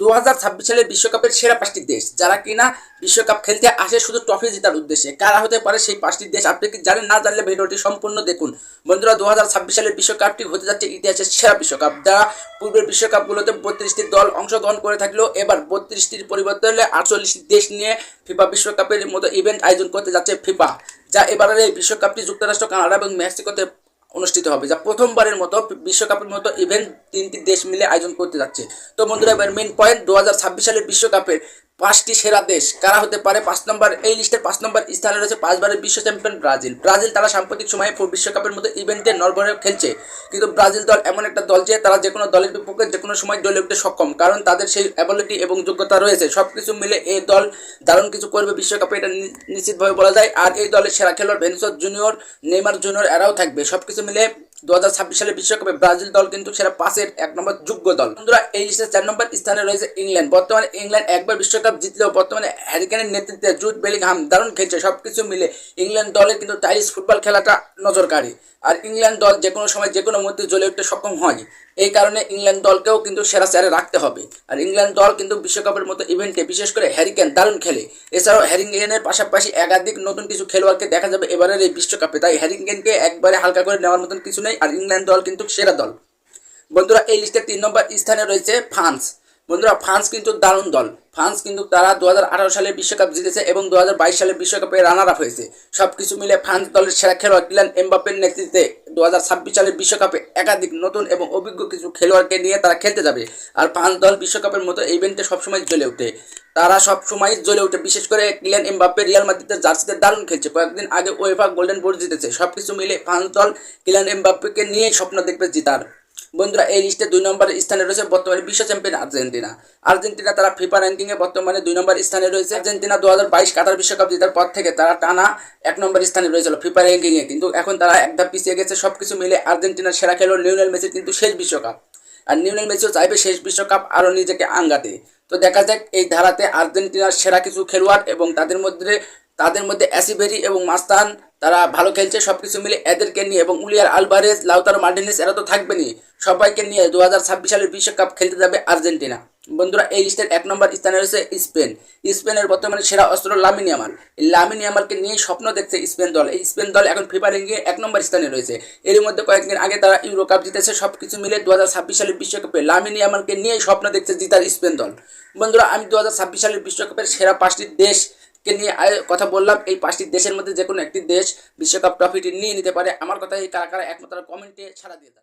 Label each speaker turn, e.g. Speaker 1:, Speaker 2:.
Speaker 1: দু হাজার ছাব্বিশ সালের বিশ্বকাপের সেরা পাঁচটি দেশ। যারা কিনা বিশ্বকাপ খেলতে আসে শুধু ট্রফি জেতার উদ্দেশ্যে। কারা হতে পারে সেই পাঁচটি দেশ আপনি কি জানেন? না জানলে ভিডিওটি সম্পূর্ণ দেখুন। বন্ধুরা দু হাজার ছাব্বিশ সালের বিশ্বকাপটি হতে যাচ্ছে ইতিহাসের সেরা বিশ্বকাপ। যারা পূর্বের বিশ্বকাপগুলোতে বত্রিশটি দল অংশগ্রহণ করে থাকলেও এবার বত্রিশটির পরিবর্তন হলে আটচল্লিশটি দেশ নিয়ে ফিফা বিশ্বকাপের মতো ইভেন্ট আয়োজন করতে যাচ্ছে ফিফা, যা এবারের এই বিশ্বকাপটি যুক্তরাষ্ট্র, কানাডা এবং মেক্সিকোতে অনুষ্ঠিত হবে, যা প্রথমবারের মতো বিশ্বকাপের মতো ইভেন্ট তিনটি দেশ মিলে আয়োজন করতে যাচ্ছে। তো বন্ধুরা, এবার মেন পয়েন্ট দু হাজার ছাব্বিশ সালের বিশ্বকাপের পাঁচটি সেরা দেশ। কারা হতে পারে? পাঁচ নম্বর, এই লিস্টের পাঁচ নম্বর স্থানে রয়েছে পাঁচবারের বিশ্ব চ্যাম্পিয়ন ব্রাজিল। ব্রাজিল তারা সাম্প্রতিক সময়ে বিশ্বকাপের মতো ইভেন্টে নরবরে খেলছে। কিন্তু ব্রাজিল দল এমন একটা দল যে তারা যে কোনো দলের বিপক্ষে যে কোনো সময় জ্বলে উঠতে সক্ষম। কারণ তাদের সেই অ্যাবিলিটি এবং যোগ্যতা রয়েছে। সব কিছু মিলে এই দল দারুণ কিছু করবে বিশ্বকাপে, এটা নিশ্চিতভাবে বলা যায়। আর এই দলের সেরা খেলোয়াড় ভেনিসস জুনিয়র, নেইমার জুনিয়র এরাও থাকবে। সব কিছু মিলে দু সালে বিশ্বকাপে ব্রাজিল দল কিন্তু সেরা পাঁচের এক নম্বর যোগ্য দল। বন্ধুরা, এই লিস্টে চার নম্বর স্থানে রয়েছে ইংল্যান্ড। বর্তমানে ইংল্যান্ড একবার বিশ্বকাপ জিতলেও বর্তমানে হ্যারিকেনের নেতৃত্বে জুট বেলিংহাম দারুণ খেলছে। সবকিছু মিলে ইংল্যান্ড দলের কিন্তু টাইলিশ ফুটবল খেলাটা নজরকারী আর ইংল্যান্ড দল যে কোনো সময় যে কোনো মুহূর্তে জ্বলে উঠতে সক্ষম হয়। এই কারণে ইংল্যান্ড দলকেও কিন্তু সেরা চেয়ারে রাখতে হবে। আর ইংল্যান্ড দল কিন্তু বিশ্বকাপের মতো ইভেন্টে, বিশেষ করে হ্যারিকেন দারুণ খেলে। এছাড়াও হ্যারিকেনের পাশাপাশি একাধিক নতুন কিছু খেলোয়াড়কে দেখা যাবে এবারের এই বিশ্বকাপে। তাই হ্যারিকেনকে একবারে হালকা করে নেওয়ার মতন কিছু নেই, আর ইংল্যান্ড দল কিন্তু সেরা দল। বন্ধুরা, এই লিস্টে তিন নম্বর স্থানে রয়েছে ফ্রান্স। বন্ধুরা, ফ্রান্স কিন্তু দারুণ দল। ফ্রান্স কিন্তু তারা দু হাজার আঠারো সালে বিশ্বকাপ জিতেছে এবং দু হাজার বাইশ সালে বিশ্বকাপে রানার আপ হয়েছে। সব কিছু মিলে ফ্রান্স দলের সেরা খেলোয়াড় কিলান এমবাপের নেতৃত্বে দু সালের বিশ্বকাপে একাধিক নতুন এবং অভিজ্ঞ কিছু খেলোয়াড়কে নিয়ে তারা খেলতে যাবে। আর ফ্রান্স দল বিশ্বকাপের মতো ইভেন্টে সবসময় জ্বলে ওঠে। তারা সবসময় জ্বলে ওঠে, বিশেষ করে কিলিয়ান এমবাপ্পে রিয়াল মাদ্রিদের জার্সিতে দারুণ খেলছে। কয়েকদিন আগে ওয়েফা গোল্ডেন বোর্ড জিতেছে। সব কিছু মিলে ফ্রান্স দল কিলিয়ান এমবাপ্পেকে নিয়ে স্বপ্ন দেখবে জিতার। বন্ধুরা, এই লিস্টে দুই নম্বর স্থানে রয়েছে বর্তমানে বিশ্ব চ্যাম্পিয়ন আর্জেন্টিনা। আর্জেন্টিনা তারা ফিফা র্যাঙ্কিংয়ে বর্তমানে দুই নম্বর স্থানে রয়েছে। আর্জেন্টিনা দু হাজার বাইশ কাতার বিশ্বকাপ জেতার পর থেকে তারা টানা এক নম্বর স্থানে রয়েছিল ফিফা র্যাঙ্কিংয়ে কিন্তু এখন তারা এক ধাপ পিছিয়ে গেছে সব কিছু মিলে আর্জেন্টিনার সেরা খেলো লিওনেল মেসির কিন্তু শেষ বিশ্বকাপ। আর লিওনেল মেসিও চাইবে শেষ বিশ্বকাপ আরও নিজেকে আঙ্গাতে। তো দেখা যাক, এই ধারাতে আর্জেন্টিনার সেরা কিছু খেলোয়াড় এবং তাদের মধ্যে তাদের মধ্যে অ্যাসিভেরি এবং মাস্তান, তারা ভালো খেলছে সব কিছু মিলে এদেরকে নিয়ে এবং উলিয়ার আলভারেজ লাউতার মার্টিনেস, এরা তো থাকবেনই। সবাইকে নিয়ে দু হাজার ছাব্বিশ সালের বিশ্বকাপ খেলতে যাবে আর্জেন্টিনা। বন্ধুরা, এই লিস্টের এক নম্বর স্থানে রয়েছে স্পেন। স্পেনের বর্তমানে সেরা অস্ত্র লামিন ইয়ামাল। লামিন ইয়ামালকে নিয়ে স্বপ্ন দেখছে স্পেন দল। এই স্পেন দল এখন ফিফা র্যাঙ্কিংয়ে এক নম্বর স্থানে রয়েছে। এর মধ্যে কয়েকদিন আগে তারা ইউরো কাপ জিতেছে সব কিছু মিলে দু হাজার ছাব্বিশ সালের বিশ্বকাপে লামিন ইয়ামালকে নিয়ে স্বপ্ন দেখছে জিতার স্পেন দল। বন্ধুরা, আমি দু হাজার ছাব্বিশ সালের বিশ্বকাপের সেরা পাঁচটি দেশ কে নিয়ে কথা বললাম, এই পাঁচটি দেশের মধ্যে যে কোনো একটি দেশ বিশ্বকাপ ট্রফিটি নিয়ে নিতে পারে। আমার কথা এই কারা কারা একমাত্র কমেন্টে ছাড়া দিয়ে